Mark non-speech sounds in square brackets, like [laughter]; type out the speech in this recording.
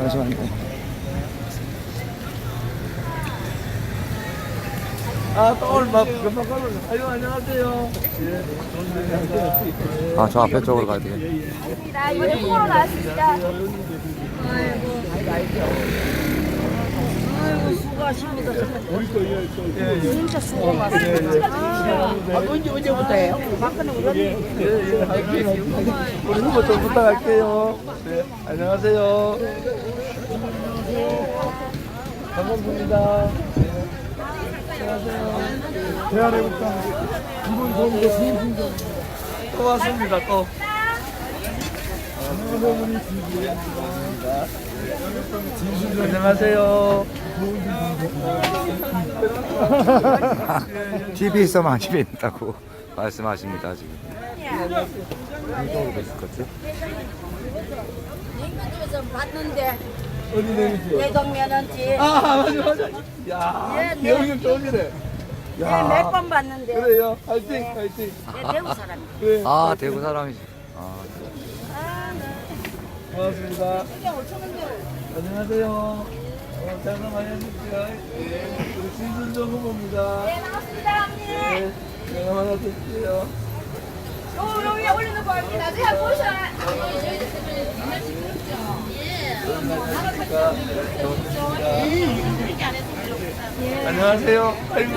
잠시만요. 아, 또 오늘 막 금방 가면 아유 안녕하세요. 예. 아, 저 앞에 쪽으로 가야 되겠네. 나 이번에 코로 나왔습니다. 아이고 수고하십니다. 진짜 수고 많습니다. 아, 언제 언제부터예요? 박근혜 우리 예, 예, 할게요. 우리 후보 좀 부탁할게요. 네, 안녕하세요. 반갑습니다. 네, 안녕하세요. 대한애국당 기본 도움도 승진도 또 왔습니다. 또. 안녕하세요. 집에 있으면 [laughs] 집에 있다고 [laughs] 말씀하십니다, 지금. 인근집에서 봤는데 어디? 대동면허지 아, 맞아, 맞아. 야, 예, 네. 기억력 좋으시네. 몇번 봤는데 그래요. 화이팅, 화이팅. 내 대구 사람이야. [laughs] 그래. 아, 대구 사람이시. 아, 고맙습니다. 안녕하세요. 어, 많이. 예, 우리 신순정 후보입니다. 네 반갑습니다 언니. 네, 장사 많이 하십시오. 요, 요 위에 올리는 거 알지? 나중에 한번 보셔. 안녕하십니까. 안녕하세요. 아이고.